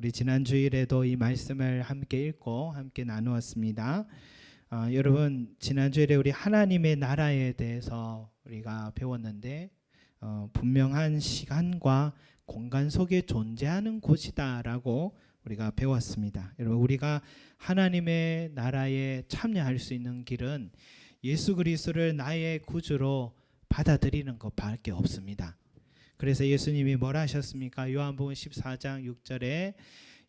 우리 지난 주일에도 이 말씀을 함께 읽고 함께 나누었습니다. 어, 여러분 지난 주일에 우리 하나님의 나라에 대해서 우리가 배웠는데 어, 분명한 시간과 공간 속에 존재하는 곳이다라고 우리가 배웠습니다. 여러분 우리가 하나님의 나라에 참여할 수 있는 길은 예수 그리스도를 나의 구주로 받아들이는 것밖에 없습니다. 그래서 예수님이 뭐라 하셨습니까? 요한복음 14장 6절에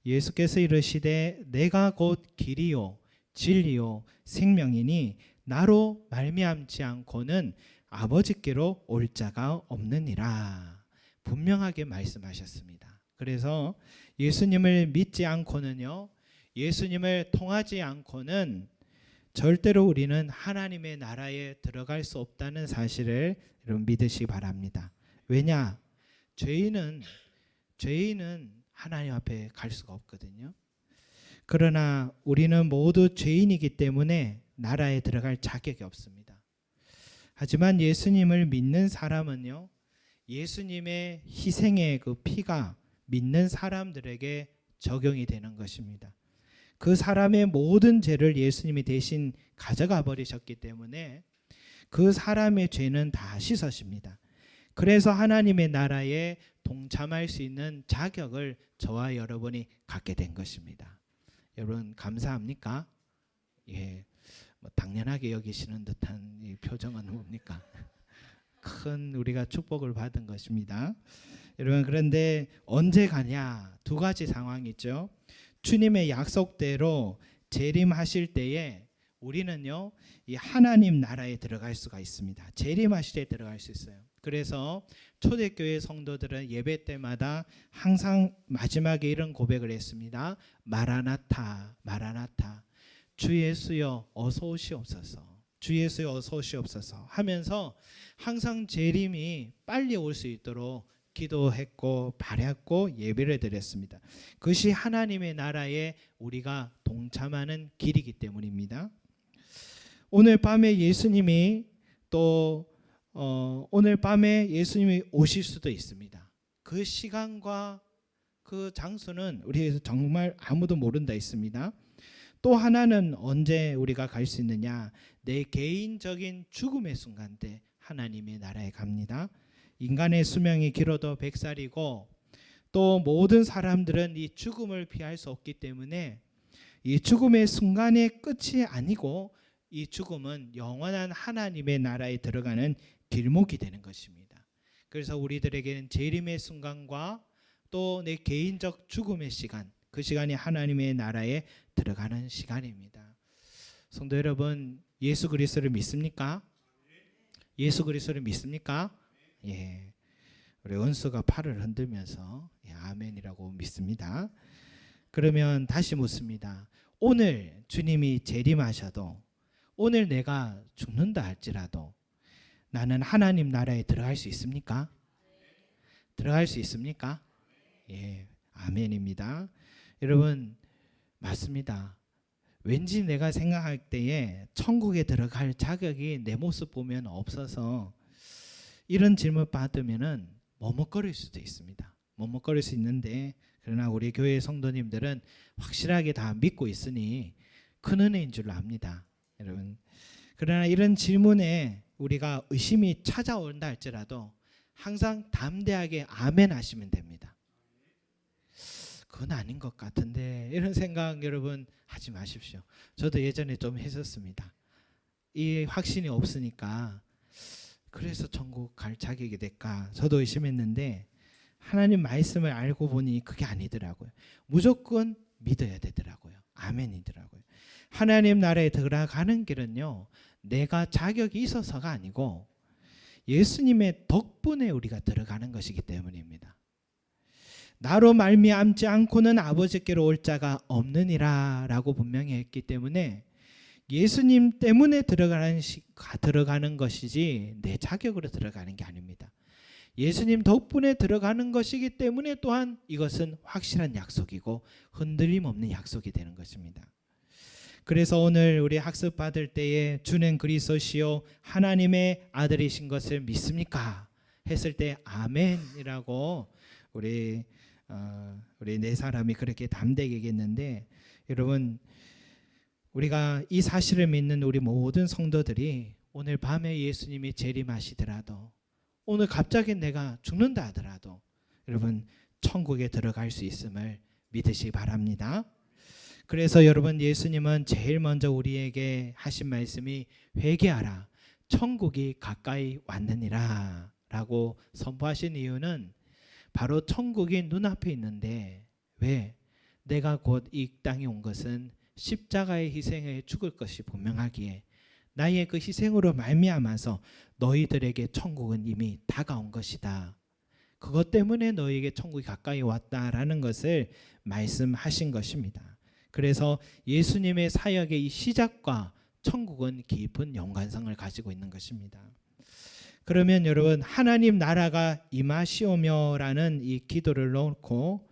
예수께서 이르시되 내가 곧 길이요 진리요 생명이니 나로 말미암지 않고는 아버지께로 올 자가 없느니라. 분명하게 말씀하셨습니다. 그래서 예수님을 믿지 않고는요. 예수님을 통하지 않고는 절대로 우리는 하나님의 나라에 들어갈 수 없다는 사실을 여러분 믿으시기 바랍니다. 왜냐? 죄인은 죄인은 하나님 앞에 갈 수가 없거든요. 그러나 우리는 모두 죄인이기 때문에 나라에 들어갈 자격이 없습니다. 하지만 예수님을 믿는 사람은요. 예수님의 희생의 그 피가 믿는 사람들에게 적용이 되는 것입니다. 그 사람의 모든 죄를 예수님이 대신 가져가 버리셨기 때문에 그 사람의 죄는 다 씻어집니다. 그래서 하나님의 나라에 동참할 수 있는 자격을 저와 여러분이 갖게 된 것입니다. 여러분 감사합니까? 예, 뭐 당연하게 여기시는 듯한 이 표정은 뭡니까? 큰 우리가 축복을 받은 것입니다. 여러분 그런데 언제 가냐? 두 가지 상황이 있죠. 주님의 약속대로 재림하실 때에 우리는요 이 하나님 나라에 들어갈 수가 있습니다. 재림하실 때 들어갈 수 있어요. 그래서 초대교회 성도들은 예배 때마다 항상 마지막에 이런 고백을 했습니다. 마라나타, 마라나타. 주 예수여 어서 오시옵소서. 주 예수여 어서 오시옵소서 하면서 항상 재림이 빨리 올 수 있도록 기도했고 바랬고 예배를 드렸습니다. 그것이 하나님의 나라에 우리가 동참하는 길이기 때문입니다. 오늘 밤에 예수님이 또 어, 오늘 밤에 예수님이 오실 수도 있습니다. 그 시간과 그 장소는 우리 정말 아무도 모른다 있습니다. 또 하나는 언제 우리가 갈 수 있느냐? 내 개인적인 죽음의 순간 때 하나님의 나라에 갑니다. 인간의 수명이 길어도 100살이고 또 모든 사람들은 이 죽음을 피할 수 없기 때문에 이 죽음의 순간의 끝이 아니고 이 죽음은 영원한 하나님의 나라에 들어가는 길목이 되는 것입니다. 그래서 우리들에게는 재림의 순간과 또 내 개인적 죽음의 시간, 그 시간이 하나님의 나라에 들어가는 시간입니다. 성도 여러분, 예수 그리스도를 믿습니까? 예수 그리스도를 믿습니까? 예. 우리 은수가 팔을 흔들면서 예, 아멘이라고 믿습니다. 그러면 다시 묻습니다. 오늘 주님이 재림하셔도 오늘 내가 죽는다 할지라도 나는 하나님 나라에 들어갈 수 있습니까? 들어갈 수 있습니까? 예, 아멘입니다. 여러분 맞습니다. 왠지 내가 생각할 때에 천국에 들어갈 자격이 내 모습 보면 없어서 이런 질문 받으면은 머뭇거릴 수도 있습니다. 머뭇거릴 수 있는데 그러나 우리 교회 성도님들은 확실하게 다 믿고 있으니 큰 은혜인 줄 압니다. 여러분. 그러나 이런 질문에 우리가 의심이 찾아온다 할지라도 항상 담대하게 아멘 하시면 됩니다. 그건 아닌 것 같은데 이런 생각 여러분 하지 마십시오. 저도 예전에 좀 했었습니다. 이 확신이 없으니까 그래서 천국 갈 자격이 될까 저도 의심했는데 하나님 말씀을 알고 보니 그게 아니더라고요. 무조건 믿어야 되더라고요. 아멘이더라고요. 하나님 나라에 들어가는 길은요. 내가 자격이 있어서가 아니고 예수님의 덕분에 우리가 들어가는 것이기 때문입니다. 나로 말미암지 않고는 아버지께로 올 자가 없느니라라고 분명히 했기 때문에 예수님 때문에 들어가는 시, 들어가는 것이지 내 자격으로 들어가는 게 아닙니다. 예수님 덕분에 들어가는 것이기 때문에 또한 이것은 확실한 약속이고 흔들림 없는 약속이 되는 것입니다. 그래서 오늘 우리 학습 받을 때에 주는 그리스도시요 하나님의 아들이신 것을 믿습니까? 했을 때 아멘이라고 우리 어, 우리 네 사람이 그렇게 담대게 얘기했는데 여러분 우리가 이 사실을 믿는 우리 모든 성도들이 오늘 밤에 예수님이 재림하시더라도 오늘 갑자기 내가 죽는다 하더라도 여러분 천국에 들어갈 수 있음을 믿으시기 바랍니다. 그래서 여러분 예수님은 제일 먼저 우리에게 하신 말씀이 회개하라 천국이 가까이 왔느니라 라고 선포하신 이유는 바로 천국이 눈앞에 있는데 왜 내가 곧 이 땅에 온 것은 십자가의 희생에 죽을 것이 분명하기에 나의 그 희생으로 말미암아서 너희들에게 천국은 이미 다가온 것이다. 그것 때문에 너희에게 천국이 가까이 왔다라는 것을 말씀하신 것입니다. 그래서 예수님의 사역의 이 시작과 천국은 깊은 연관성을 가지고 있는 것입니다. 그러면 여러분 하나님 나라가 임하시오며라는 이 기도를 놓고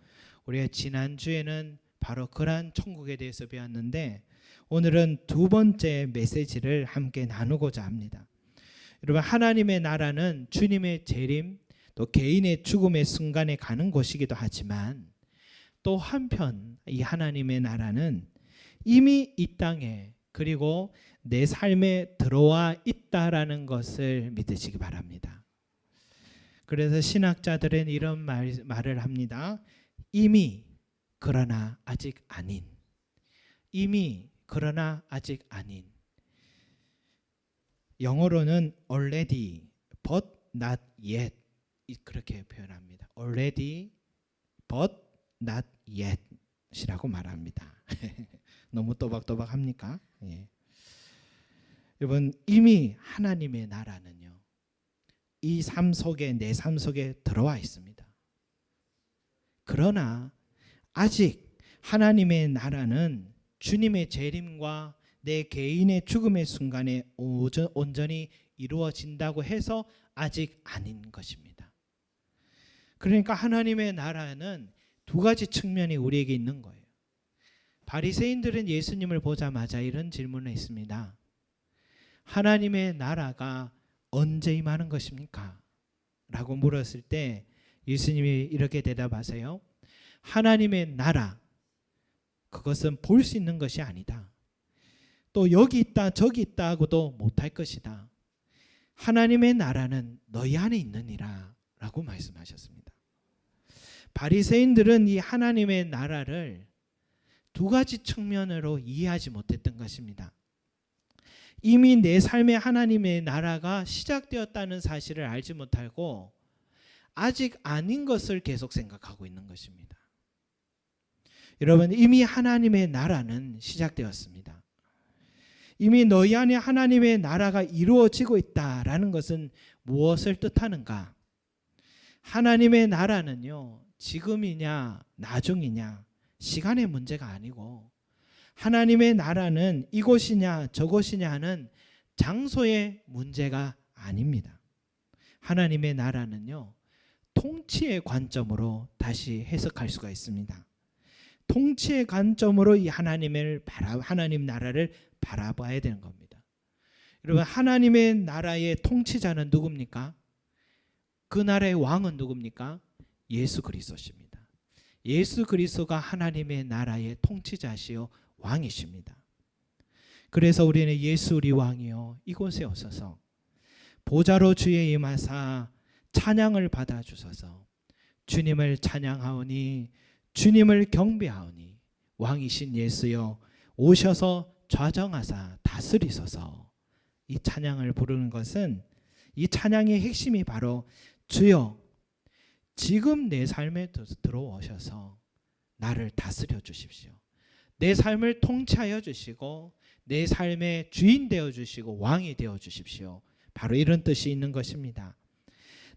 우리가 지난 주에는 바로 그러한 천국에 대해서 배웠는데 오늘은 두 번째 메시지를 함께 나누고자 합니다. 여러분 하나님의 나라는 주님의 재림 또 개인의 죽음의 순간에 가는 곳이기도 하지만 또 한편 이 하나님의 나라는 이미 이 땅에 그리고 내 삶에 들어와 있다라는 것을 믿으시기 바랍니다. 그래서 신학자들은 이런 말, 말을 합니다. 이미 그러나 아직 아닌. 이미 그러나 아직 아닌. 영어로는 already but not yet 그렇게 표현합니다. already but not yet이라고 말합니다. 너무 또박또박합니까? 예. 여러분 이미 하나님의 나라는요. 이 삶 속에 내 삶 속에 들어와 있습니다. 그러나 아직 하나님의 나라는 주님의 재림과 내 개인의 죽음의 순간에 온전히 이루어진다고 해서 아직 아닌 것입니다. 그러니까 하나님의 나라는 두 가지 측면이 우리에게 있는 거예요. 바리새인들은 예수님을 보자마자 이런 질문을 했습니다. 하나님의 나라가 언제 임하는 것입니까? 라고 물었을 때 예수님이 이렇게 대답하세요. 하나님의 나라 그것은 볼 수 있는 것이 아니다. 또 여기 있다 저기 있다 하고도 못할 것이다. 하나님의 나라는 너희 안에 있느니라 라고 말씀하셨습니다. 바리새인들은 이 하나님의 나라를 두 가지 측면으로 이해하지 못했던 것입니다. 이미 내 삶에 하나님의 나라가 시작되었다는 사실을 알지 못하고 아직 아닌 것을 계속 생각하고 있는 것입니다. 여러분 이미 하나님의 나라는 시작되었습니다. 이미 너희 안에 하나님의 나라가 이루어지고 있다라는 것은 무엇을 뜻하는가? 하나님의 나라는요. 지금이냐 나중이냐 시간의 문제가 아니고 하나님의 나라는 이곳이냐 저곳이냐 하는 장소의 문제가 아닙니다. 하나님의 나라는요. 통치의 관점으로 다시 해석할 수가 있습니다. 통치의 관점으로 이 하나님을 바라 하나님 나라를 바라봐야 되는 겁니다. 여러분 하나님의 나라의 통치자는 누굽니까? 그 나라의 왕은 누굽니까? 예수 그리스도십니다. 예수 그리스도가 하나님의 나라의 통치자시요 왕이십니다. 그래서 우리는 예수 우리 왕이요 이곳에 오셔서 보좌로 주의 임하사 찬양을 받아 주소서. 주님을 찬양하오니 주님을 경배하오니 왕이신 예수여 오셔서 좌정하사 다스리소서. 이 찬양을 부르는 것은 이 찬양의 핵심이 바로 주여 지금 내 삶에 들어오셔서 나를 다스려 주십시오. 내 삶을 통치하여 주시고 내 삶의 주인 되어 주시고 왕이 되어 주십시오. 바로 이런 뜻이 있는 것입니다.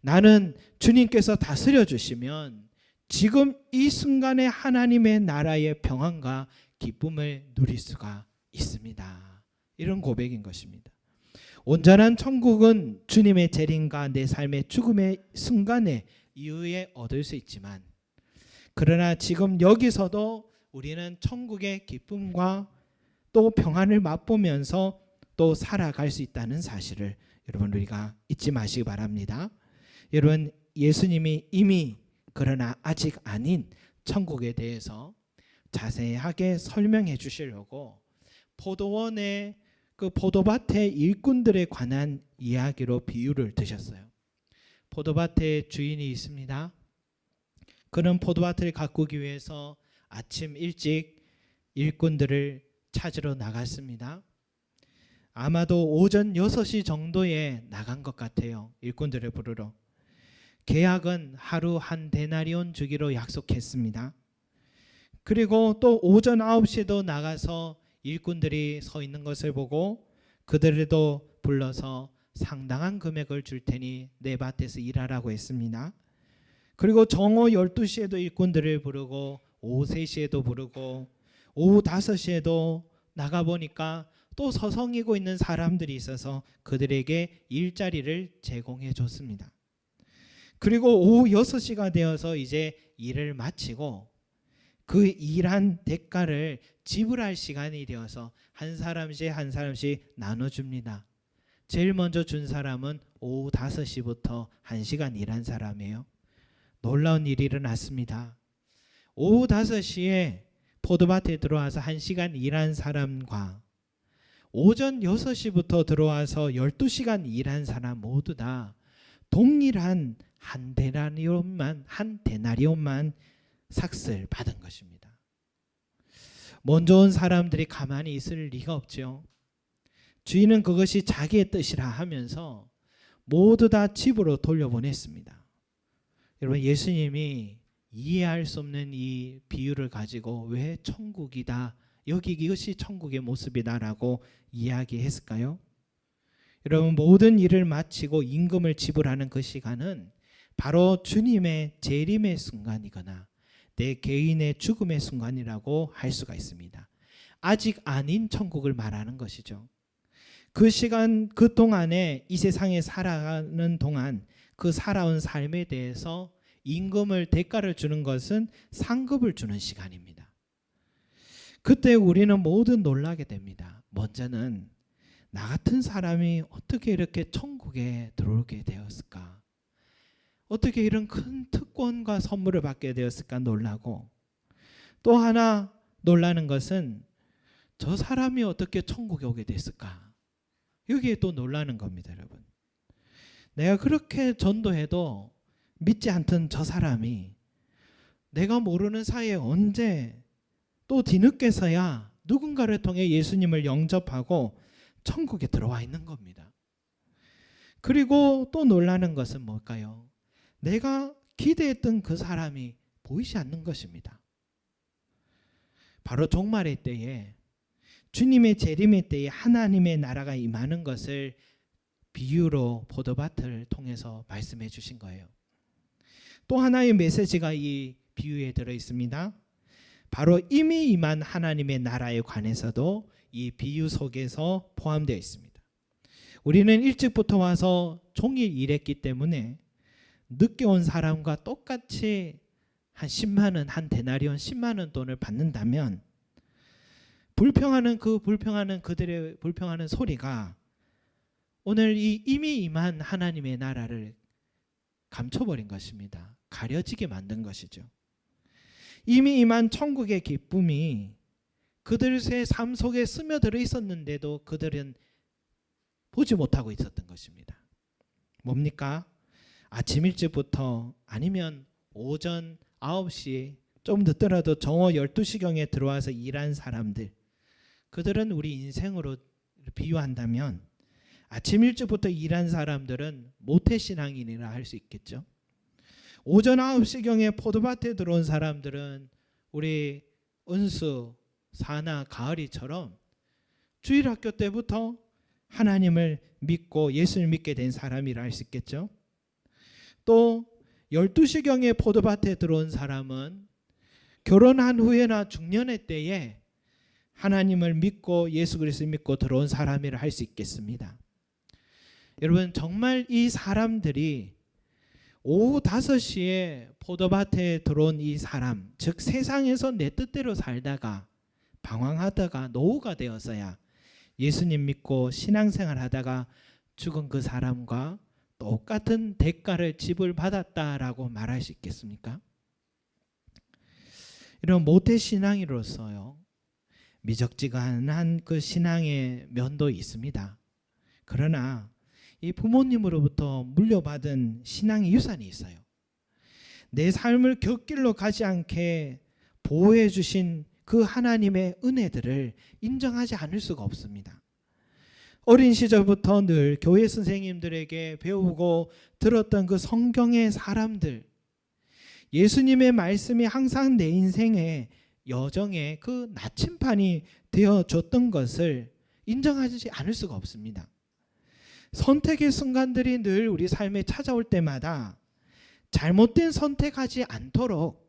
나는 주님께서 다스려 주시면 지금 이 순간에 하나님의 나라의 평안과 기쁨을 누릴 수가 있습니다. 이런 고백인 것입니다. 온전한 천국은 주님의 재림과 내 삶의 죽음의 순간에 이후에 얻을 수 있지만 그러나 지금 여기서도 우리는 천국의 기쁨과 또 평안을 맛보면서 또 살아갈 수 있다는 사실을 여러분 우리가 잊지 마시기 바랍니다. 여러분 예수님이 이미 그러나 아직 아닌 천국에 대해서 자세하게 설명해 주시려고 포도원의 그 포도밭의 일꾼들에 관한 이야기로 비유를 드셨어요. 포도밭에 주인이 있습니다. 그는 포도밭을 가꾸기 위해서 아침 일찍 일꾼들을 찾으러 나갔습니다. 아마도 오전 6시 정도에 나간 것 같아요. 일꾼들을 부르러. 계약은 하루 한 데나리온 주기로 약속했습니다. 그리고 또 오전 9시에도 나가서 일꾼들이 서 있는 것을 보고 그들도 불러서 상당한 금액을 줄 테니 내 밭에서 일하라고 했습니다. 그리고 정오 12시에도 일꾼들을 부르고 오후 3시에도 부르고 오후 5시에도 나가 보니까 또 서성이고 있는 사람들이 있어서 그들에게 일자리를 제공해 줬습니다. 그리고 오후 6시가 되어서 이제 일을 마치고 그 일한 대가를 지불할 시간이 되어서 한 사람씩 한 사람씩 나눠줍니다. 제일 먼저 준 사람은 오후 5시부터 1시간 일한 사람이에요. 놀라운 일이 일어났습니다. 오후 5시에 포도밭에 들어와서 1시간 일한 사람과 오전 6시부터 들어와서 12시간 일한 사람 모두 다 동일한 한 데나리온만 한 데나리온만 삭슬 받은 것입니다. 먼저 온 사람들이 가만히 있을 리가 없죠. 주인은 그것이 자기의 뜻이라 하면서 모두 다 집으로 돌려보냈습니다. 여러분 예수님이 이해할 수 없는 이 비유를 가지고 왜 천국이다 여기 이것이 천국의 모습이다라고 이야기했을까요? 여러분 모든 일을 마치고 임금을 지불하는 그 시간은 바로 주님의 재림의 순간이거나 내 개인의 죽음의 순간이라고 할 수가 있습니다. 아직 아닌 천국을 말하는 것이죠. 그 시간 그 동안에 이 세상에 살아가는 동안 그 살아온 삶에 대해서 임금을 대가를 주는 것은 상급을 주는 시간입니다. 그때 우리는 모두 놀라게 됩니다. 먼저는 나 같은 사람이 어떻게 이렇게 천국에 들어오게 되었을까? 어떻게 이런 큰 특권과 선물을 받게 되었을까 놀라고 또 하나 놀라는 것은 저 사람이 어떻게 천국에 오게 됐을까? 여기에 또 놀라는 겁니다, 여러분. 내가 그렇게 전도해도 믿지 않던 저 사람이 내가 모르는 사이에 언제 또 뒤늦게서야 누군가를 통해 예수님을 영접하고 천국에 들어와 있는 겁니다. 그리고 또 놀라는 것은 뭘까요? 내가 기대했던 그 사람이 보이지 않는 것입니다. 바로 종말의 때에 주님의 재림의 때에 하나님의 나라가 임하는 것을 비유로 포도밭을 통해서 말씀해 주신 거예요. 또 하나의 메시지가 이 비유에 들어 있습니다. 바로 이미 임한 하나님의 나라에 관해서도 이 비유 속에서 포함되어 있습니다. 우리는 일찍부터 와서 종일 일했기 때문에 늦게 온 사람과 똑같이 한 10만 원, 한 데나리온 10만 원 돈을 받는다면 불평하는 그 불평하는 그들의 불평하는 소리가 오늘 이 이미 임한 하나님의 나라를 감춰버린 것입니다. 가려지게 만든 것이죠. 이미 임한 천국의 기쁨이 그들의 삶 속에 스며들어 있었는데도 그들은 보지 못하고 있었던 것입니다. 뭡니까? 아침 일찍부터 아니면 오전 9시 좀 늦더라도 정오 12시경에 들어와서 일한 사람들 그들은 우리 인생으로 비유한다면 아침 일찍부터 일한 사람들은 모태신앙인이라 할 수 있겠죠. 오전 9시경에 포도밭에 들어온 사람들은 우리 은수, 사나, 가을이처럼 주일 학교 때부터 하나님을 믿고 예수를 믿게 된 사람이라 할 수 있겠죠. 또 12시경에 포도밭에 들어온 사람은 결혼한 후에나 중년의 때에 하나님을 믿고 예수 그리스도 믿고 들어온 사람이라 할 수 있겠습니다. 여러분 정말 이 사람들이 오후 5시에 포도밭에 들어온 이 사람, 즉 세상에서 내 뜻대로 살다가 방황하다가 노후가 되어서야 예수님 믿고 신앙생활 하다가 죽은 그 사람과 똑같은 대가를 지불받았다라고 말할 수 있겠습니까? 이런 모태 신앙이로서요. 미적지근한 그 신앙의 면도 있습니다. 그러나 이 부모님으로부터 물려받은 신앙의 유산이 있어요. 내 삶을 곁길로 가지 않게 보호해 주신 그 하나님의 은혜들을 인정하지 않을 수가 없습니다. 어린 시절부터 늘 교회 선생님들에게 배우고 들었던 그 성경의 사람들, 예수님의 말씀이 항상 내 인생의 여정의 그 나침판이 되어 줬던 것을 인정하지 않을 수가 없습니다. 선택의 순간들이 늘 우리 삶에 찾아올 때마다 잘못된 선택하지 않도록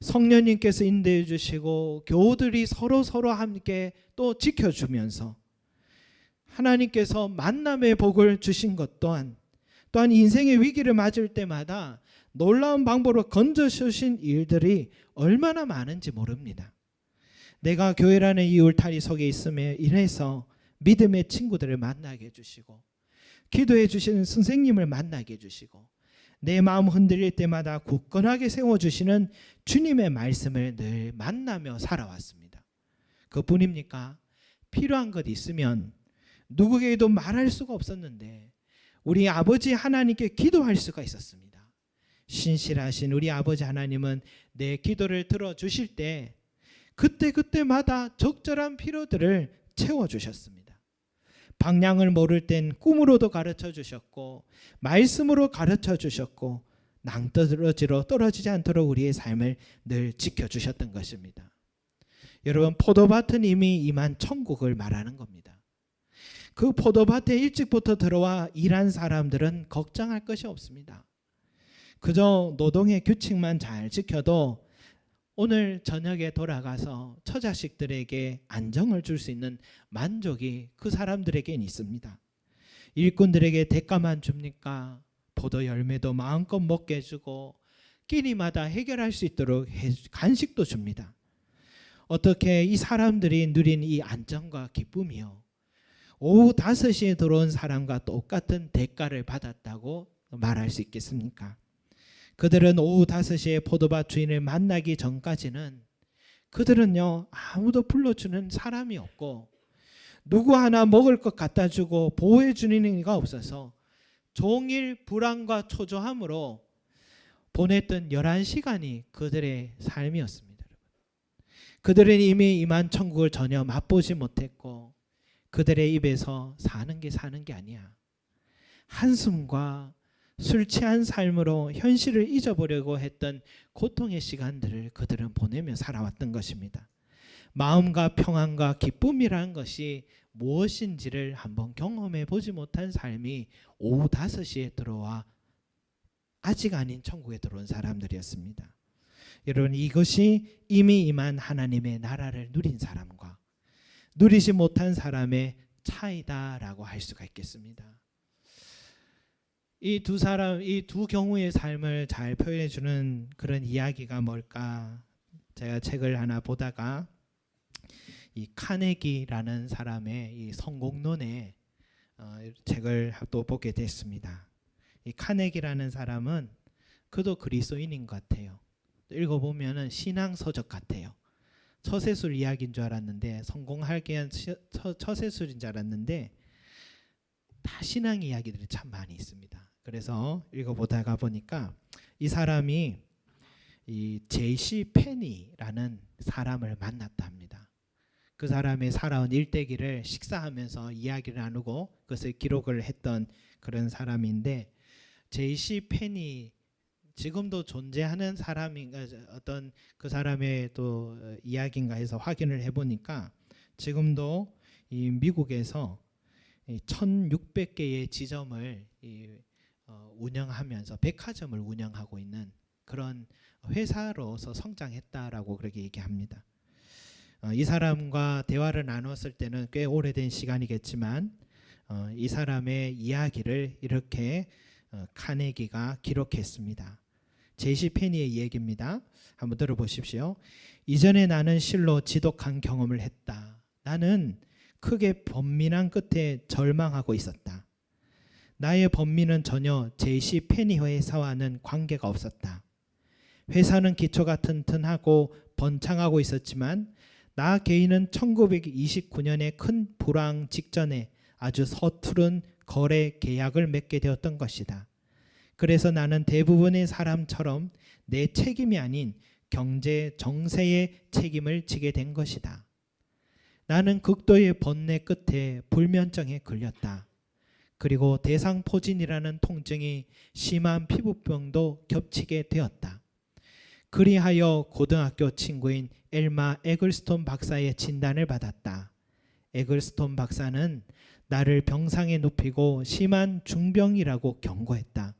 성령님께서 인도해 주시고 교우들이 서로 서로 함께 또 지켜주면서 하나님께서 만남의 복을 주신 것 또한 또한 인생의 위기를 맞을 때마다 놀라운 방법으로 건져 주신 일들이 얼마나 많은지 모릅니다. 내가 교회라는 이 울타리 속에 있음에 인해서 믿음의 친구들을 만나게 해주시고 기도해 주시는 선생님을 만나게 해주시고 내 마음 흔들릴 때마다 굳건하게 세워주시는 주님의 말씀을 늘 만나며 살아왔습니다. 그뿐입니까? 필요한 것 있으면 누구에게도 말할 수가 없었는데 우리 아버지 하나님께 기도할 수가 있었습니다. 신실하신 우리 아버지 하나님은 내 기도를 들어 주실 때 그때 그때마다 적절한 필요들을 채워 주셨습니다. 방향을 모를 땐 꿈으로도 가르쳐 주셨고 말씀으로 가르쳐 주셨고 낭떠러지로 떨어지지 않도록 우리의 삶을 늘 지켜 주셨던 것입니다. 여러분 포도밭은 이미 임한 천국을 말하는 겁니다. 그 포도밭에 일찍부터 들어와 일한 사람들은 걱정할 것이 없습니다. 그저 노동의 규칙만 잘 지켜도 오늘 저녁에 돌아가서 처자식들에게 안정을 줄 수 있는 만족이 그 사람들에겐 있습니다. 일꾼들에게 대가만 줍니까? 포도 열매도 마음껏 먹게 해주고 끼니마다 해결할 수 있도록 간식도 줍니다. 어떻게 이 사람들이 누린 이 안정과 기쁨이요. 오후 5시에 들어온 사람과 똑같은 대가를 받았다고 말할 수 있겠습니까? 그들은 오후 5시에 포도밭 주인을 만나기 전까지는 그들은요 아무도 불러주는 사람이 없고 누구 하나 먹을 것 갖다 주고 보호해 주는 이가 없어서 종일 불안과 초조함으로 보냈던 11시간이 그들의 삶이었습니다. 그들은 이미 이만 천국을 전혀 맛보지 못했고 그들의 입에서 사는 게 사는 게 아니야. 한숨과 술 취한 삶으로 현실을 잊어보려고 했던 고통의 시간들을 그들은 보내며 살아왔던 것입니다. 마음과 평안과 기쁨이라는 것이 무엇인지를 한번 경험해 보지 못한 삶이 오후 5시에 들어와 아직 아닌 천국에 들어온 사람들이었습니다. 여러분 이것이 이미 임한 하나님의 나라를 누린 사람과 누리지 못한 사람의 차이다라고 할 수가 있겠습니다. 이 두 사람, 이 두 경우의 삶을 잘 표현해 주는 그런 이야기가 뭘까? 제가 책을 하나 보다가 이 카네기라는 사람의 이 성공론의 어, 책을 또 보게 됐습니다. 이 카네기라는 사람은 그도 그리스도인인 것 같아요. 읽어보면은 신앙 서적 같아요. 처세술 이야기인 줄 알았는데 성공하기 위한 처세술인 줄 알았는데 다 신앙 이야기들이 참 많이 있습니다. 그래서 읽어보다가 보니까 이 사람이 이 제이시 페니라는 사람을 만났다 합니다. 그 사람의 살아온 일대기를 식사하면서 이야기를 나누고 그것을 기록을 했던 그런 사람인데 제이시 페니 지금도 존재하는 사람인가 어떤 그 사람의 또 이야기인가 해서 확인을 해보니까 지금도 이 미국에서 1,600개의 지점을 어, 운영하면서 백화점을 운영하고 있는 그런 회사로서 성장했다라고 그렇게 얘기합니다. 어, 이 사람과 대화를 나눴을 때는 꽤 오래된 시간이겠지만 어, 이 사람의 이야기를 이렇게 카네기가 기록했습니다. 제시 페니의 얘기입니다. 한번 들어보십시오. 이전에 나는 실로 지독한 경험을 했다. 나는 크게 번민한 끝에 절망하고 있었다. 나의 범민은 전혀 제시 페니 회사와는 관계가 없었다. 회사는 기초가 튼튼하고 번창하고 있었지만 나 개인은 1929년의 큰 불황 직전에 아주 서투른 거래 계약을 맺게 되었던 것이다. 그래서 나는 대부분의 사람처럼 내 책임이 아닌 경제 정세의 책임을 지게 된 것이다. 나는 극도의 번뇌 끝에 불면증에 걸렸다. 그리고 대상포진이라는 통증이 심한 피부병도 겹치게 되었다. 그리하여 고등학교 친구인 엘마 에글스톤 박사의 진단을 받았다. 에글스톤 박사는 나를 병상에 눕히고 심한 중병이라고 경고했다.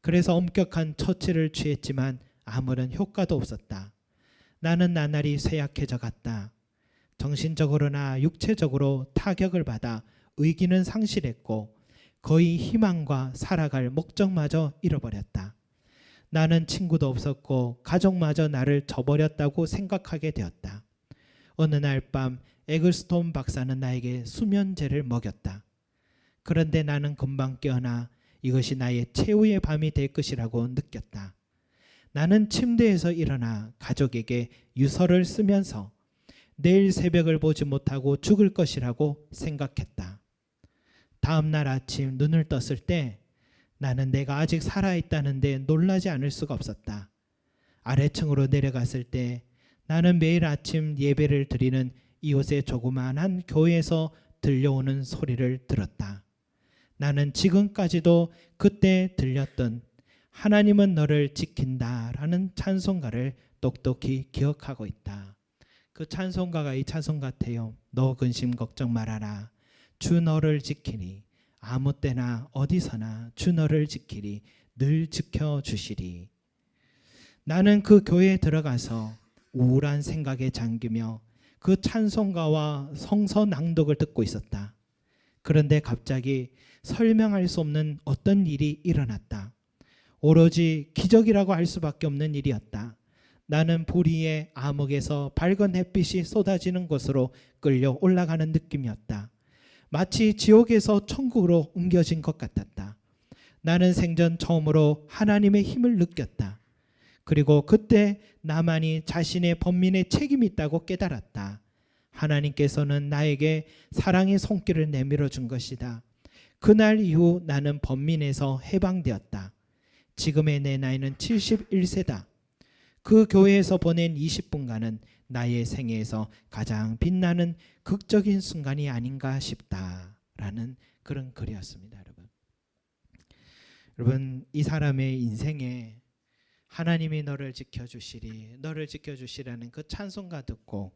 그래서 엄격한 처치를 취했지만 아무런 효과도 없었다. 나는 나날이 쇠약해져 갔다. 정신적으로나 육체적으로 타격을 받아 의기는 상실했고 거의 희망과 살아갈 목적마저 잃어버렸다. 나는 친구도 없었고 가족마저 나를 저버렸다고 생각하게 되었다. 어느 날 밤 에글스톤 박사는 나에게 수면제를 먹였다. 그런데 나는 금방 깨어나 이것이 나의 최후의 밤이 될 것이라고 느꼈다. 나는 침대에서 일어나 가족에게 유서를 쓰면서 내일 새벽을 보지 못하고 죽을 것이라고 생각했다. 다음 날 아침 눈을 떴을 때 나는 내가 아직 살아있다는데 놀라지 않을 수가 없었다. 아래층으로 내려갔을 때 나는 매일 아침 예배를 드리는 이곳의 조그마한 교회에서 들려오는 소리를 들었다. 나는 지금까지도 그때 들렸던 하나님은 너를 지킨다 라는 찬송가를 똑똑히 기억하고 있다. 그 찬송가가 이 찬송 같아요. 너 근심 걱정 말아라. 주 너를 지키니 아무 때나 어디서나 주 너를 지키리 늘 지켜 주시리. 나는 그 교회에 들어가서 우울한 생각에 잠기며 그 찬송가와 성서 낭독을 듣고 있었다. 그런데 갑자기 설명할 수 없는 어떤 일이 일어났다. 오로지 기적이라고 할 수밖에 없는 일이었다. 나는 보리의 암흑에서 밝은 햇빛이 쏟아지는 곳으로 끌려 올라가는 느낌이었다. 마치 지옥에서 천국으로 옮겨진 것 같았다. 나는 생전 처음으로 하나님의 힘을 느꼈다. 그리고 그때 나만이 자신의 범민의 책임이 있다고 깨달았다. 하나님께서는 나에게 사랑의 손길을 내밀어 준 것이다. 그날 이후 나는 범민에서 해방되었다. 지금의 내 나이는 71세다. 그 교회에서 보낸 20분간은 나의 생애에서 가장 빛나는 극적인 순간이 아닌가 싶다라는 그런 글이었습니다, 여러분. 여러분 이 사람의 인생에 하나님이 너를 지켜주시리, 너를 지켜주시라는 그 찬송가 듣고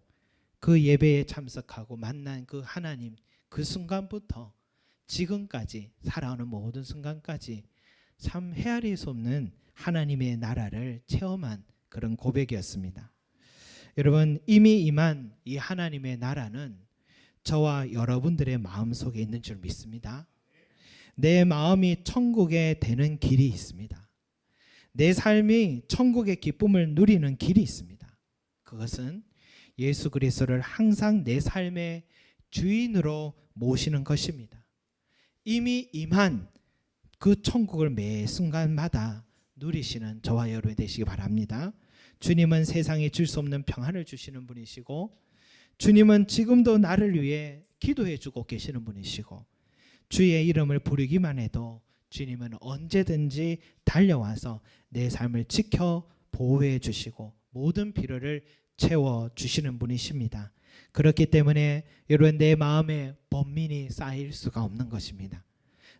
그 예배에 참석하고 만난 그 하나님 그 순간부터 지금까지 살아오는 모든 순간까지 참 헤아릴 수 없는 하나님의 나라를 체험한 그런 고백이었습니다. 여러분 이미 임한 이 하나님의 나라는 저와 여러분들의 마음 속에 있는 줄 믿습니다. 내 마음이 천국에 되는 길이 있습니다. 내 삶이 천국의 기쁨을 누리는 길이 있습니다. 그것은 예수 그리스도를 항상 내 삶의 주인으로 모시는 것입니다. 이미 임한 그 천국을 매 순간마다 누리시는 저와 여러분 되시기 바랍니다. 주님은 세상에 줄 수 없는 평안을 주시는 분이시고 주님은 지금도 나를 위해 기도해 주고 계시는 분이시고 주의 이름을 부르기만 해도 주님은 언제든지 달려와서 내 삶을 지켜 보호해 주시고 모든 필요를 채워 주시는 분이십니다. 그렇기 때문에 여러분 내 마음에 번민이 쌓일 수가 없는 것입니다.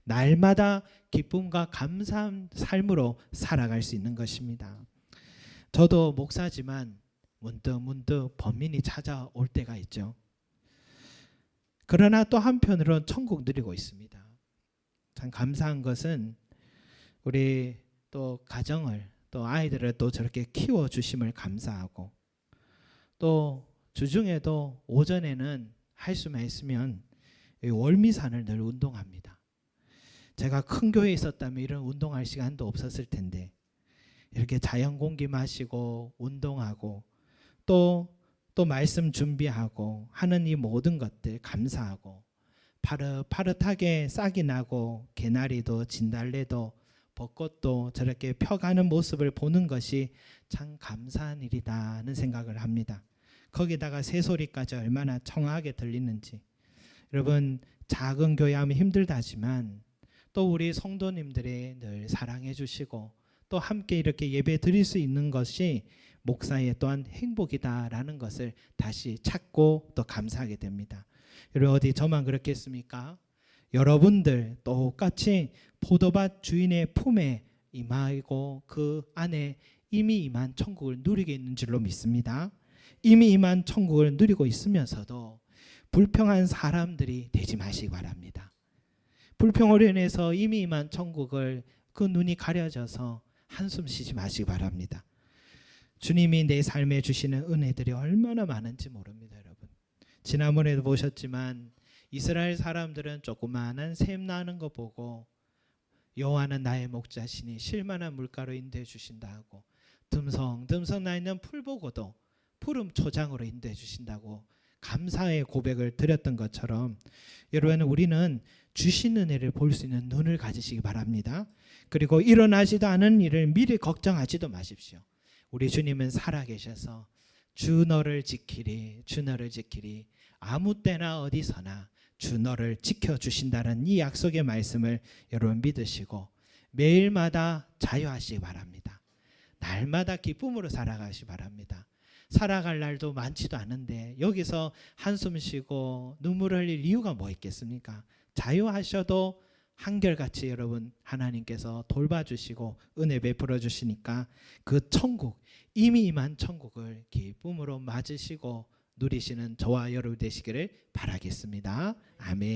날마다 기쁨과 감사한 삶으로 살아갈 수 있는 것입니다. 저도 목사지만 문득 문득 범민이 찾아올 때가 있죠. 그러나 또 한편으로는 천국 누리고 있습니다. 참 감사한 것은 우리 또 가정을 또 아이들을 또 저렇게 키워 주심을 감사하고 또 주중에도 오전에는 할 수만 있으면 월미산을 늘 운동합니다. 제가 큰 교회에 있었다면 이런 운동할 시간도 없었을 텐데 이렇게 자연 공기 마시고 운동하고 또 또 말씀 준비하고 하는 이 모든 것들 감사하고 파릇파릇하게 싹이 나고 개나리도 진달래도 벚꽃도 저렇게 펴가는 모습을 보는 것이 참 감사한 일이다는 생각을 합니다. 거기다가 새소리까지 얼마나 청아하게 들리는지. 여러분 작은 교회 하면 힘들다지만 또 우리 성도님들이 늘 사랑해 주시고 또 함께 이렇게 예배 드릴 수 있는 것이 목사의 또한 행복이다라는 것을 다시 찾고 또 감사하게 됩니다. 여러분 어디 저만 그렇겠습니까? 여러분들 똑같이 포도밭 주인의 품에 임하고 그 안에 이미 임한 천국을 누리게 있는 줄로 믿습니다. 이미 임한 천국을 누리고 있으면서도 불평한 사람들이 되지 마시기 바랍니다. 불평으로 인해서 이미 임한 천국을 그 눈이 가려져서 한숨 쉬지 마시기 바랍니다. 주님이 내 삶에 주시는 은혜들이 얼마나 많은지 모릅니다, 여러분. 지난번에도 보셨지만 이스라엘 사람들은 조그마한 샘 나는 거 보고 여호와는 나의 목자시니 실만한 물가로 인도해 주신다 하고 듬성듬성 나 있는 풀 보고도 푸른 초장으로 인도해 주신다고 감사의 고백을 드렸던 것처럼 여러분 우리는 주신 은혜를 볼수 있는 눈을 가지시기 바랍니다. 그리고 일어나지도 않은 일을 미리 걱정하지도 마십시오. 우리 주님은 살아계셔서 주 너를 지키리 주 너를 지키리 아무 때나 어디서나 주 너를 지켜주신다는 이 약속의 말씀을 여러분 믿으시고 매일마다 자유하시기 바랍니다. 날마다 기쁨으로 살아가시 바랍니다. 살아갈 날도 많지도 않은데 여기서 한숨 쉬고 눈물 흘릴 이유가 뭐 있겠습니까? 자유하셔도 한결같이 여러분 하나님께서 돌봐주시고 은혜 베풀어 주시니까 그 천국 이미 임한 천국을 기쁨으로 맞으시고 누리시는 저와 여러분 되시기를 바라겠습니다. 아멘.